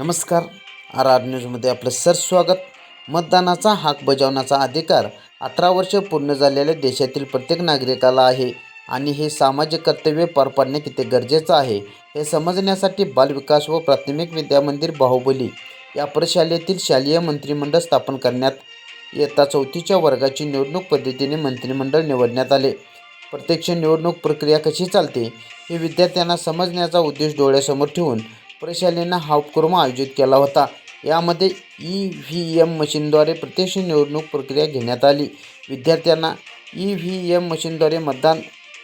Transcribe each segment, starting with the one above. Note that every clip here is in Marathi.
नमस्कार. आर आर न्यूजमध्ये आपलं सर स्वागत. मतदानाचा हाक बजावण्याचा अधिकार अठरा वर्ष पूर्ण झालेल्या देशातील प्रत्येक नागरिकाला आहे आणि हे सामाजिक कर्तव्य पार पाडणे किती गरजेचं आहे हे समजण्यासाठी बालविकास व प्राथमिक विद्यामंदिर बाहुबली या प्रशालेतील शालेय मंत्रिमंडळ स्थापन करण्यात इयत्ता चौथीच्या वर्गाची निवडणूक पद्धतीने मंत्रिमंडळ निवडण्यात आले. प्रत्यक्ष निवडणूक प्रक्रिया कशी चालते हे विद्यार्थ्यांना समजण्याचा उद्देश डोळ्यासमोर ठेवून परिषदेनं हा उपक्रम आयोजित केला होता. यामध्ये ई व्ही एम मशीनद्वारे प्रत्यक्ष निवडणूक प्रक्रिया घेण्यात आली. विद्यार्थ्यांना ई व्ही एम मशीनद्वारे मतदान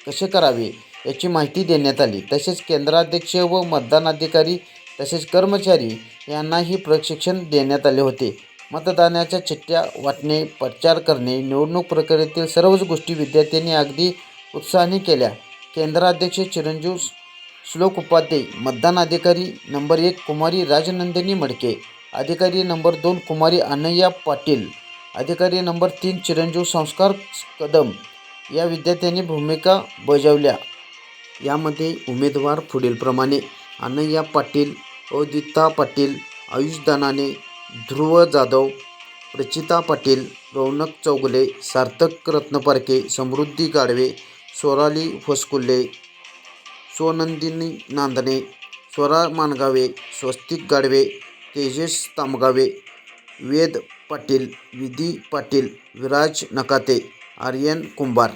कसे करावे याची माहिती देण्यात आली. तसेच केंद्राध्यक्ष व मतदान अधिकारी तसेच कर्मचारी यांनाही प्रशिक्षण देण्यात आले होते. मतदानाच्या चिठ्ठ्या वाटणे प्रचार करणे निवडणूक प्रक्रियेतील सर्वच गोष्टी विद्यार्थ्यांनी अगदी उत्साहाने केल्या. केंद्राध्यक्ष चिरंजीव श्लोक उपाध्याय मतदान अधिकारी नंबर एक कुमारी राजनंदिनी मडके. अधिकारी नंबर दोन कुमारी अनय्या पाटील. अधिकारी नंबर तीन चिरंजीव संस्कार कदम. या विद्यार्थ्यांनी भूमिका बजावल्या. यामध्ये उमेदवार पुढीलप्रमाणे अनय्या पाटील अदिता पाटील आयुष दानाने ध्रुव जाधव प्रचिता पाटील रौनक चौगुले सार्थक रत्नपारखे समृद्धी गाडवे सोराली फसकुल्ले स्वनंदिनी नांदणे स्वरा मानगावे स्वस्तिक गाडवे तेजस तामगावे वेद पाटील विधी पाटील विराज नकाते आर्यन कुंभार.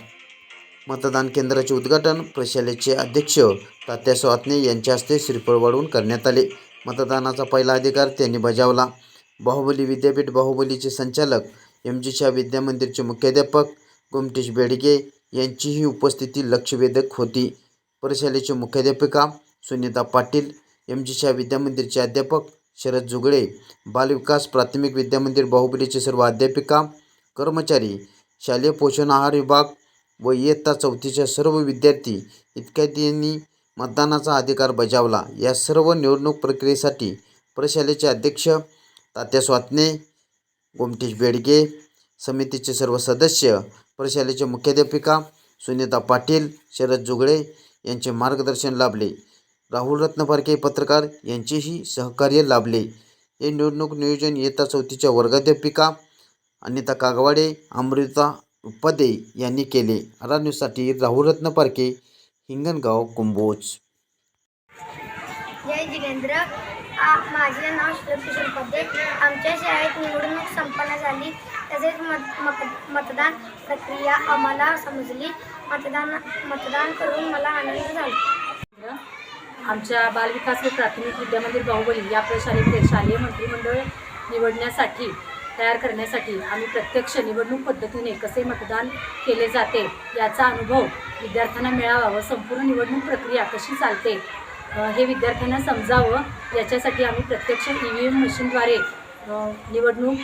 मतदान केंद्राचे उद्घाटन प्रशालेचे अध्यक्ष तात्या स्वातने यांच्या हस्ते श्रीफळ वाढवून करण्यात आले. मतदानाचा पहिला अधिकार त्यांनी बजावला. बाहुबली विद्यापीठ बाहुबलीचे संचालक एम जी शाह विद्यामंदिरचे मुख्याध्यापक गोमटेश बेडगे यांचीही उपस्थिती लक्षवेधक होती. परिशालेचे मुख्याध्यापिका सुनीता पाटील एम जी शाह विद्यामंदिरचे अध्यापक शरद जुगळे बालविकास प्राथमिक विद्यामंदिर बाहुबलीचे सर्व अध्यापिका कर्मचारी शालेय पोषण आहार विभाग व इयत्ता चौथीच्या सर्व विद्यार्थी इत्यादींनी मतदानाचा अधिकार बजावला. या सर्व निवडणूक प्रक्रियेसाठी प्रशालेचे अध्यक्ष तात्या स्वातने गोमटेश बेडगे समितीचे सर्व सदस्य प्रशालेचे मुख्याध्यापिका सुनीता पाटील शरद जुगळे यांचे मार्गदर्शन लाभले. राहुल रत्नपारखे पत्रकार यांचेही सहकार्य लाभले. हे निवडणूक नियोजन इयत्ता चौथीच्या वर्गाध्यापिका अनिता कागवाडे अमृता उपाध्ये यांनी केले. आरा न्यूजसाठी राहुल रत्नपारखे हिंगणगाव कुंभोज. जय जितेंद्र. माझे नाव श्लोक किशोर उपाध्ये आमच्या शाळेत निवडून संपन्न झाली. तसेच मत मत मतदान प्रक्रिया आम्हाला समजली. मतदान मतदान करून मला आनंद झाला. आमच्या बालविकास व प्राथमिक विद्यामंदिर बाहुबली या प्रशालेमध्ये शालेय मंत्रिमंडळ निवडण्यासाठी तयार करण्यासाठी आम्ही प्रत्यक्ष निवडणूक पद्धतीने कसे मतदान केले जाते याचा अनुभव विद्यार्थ्यांना मिळावा व संपूर्ण निवडणूक प्रक्रिया कशी चालते हे विद्यार्थ्यांना समजावं याच्यासाठी आम्ही प्रत्यक्ष ई व्ही एम मशीनद्वारे निवडणूक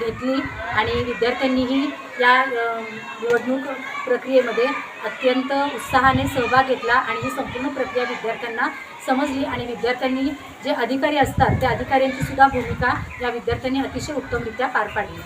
घेतली आणि विद्यार्थ्यांनीही या निवडणूक प्रक्रियेमध्ये अत्यंत उत्साहाने सहभाग घेतला आणि ही संपूर्ण प्रक्रिया विद्यार्थ्यांना समजली आणि विद्यार्थ्यांनी जे अधिकारी असतात त्या अधिकाऱ्यांची सुद्धा भूमिका या विद्यार्थ्यांनी अतिशय उत्तमरित्या पार पाडली.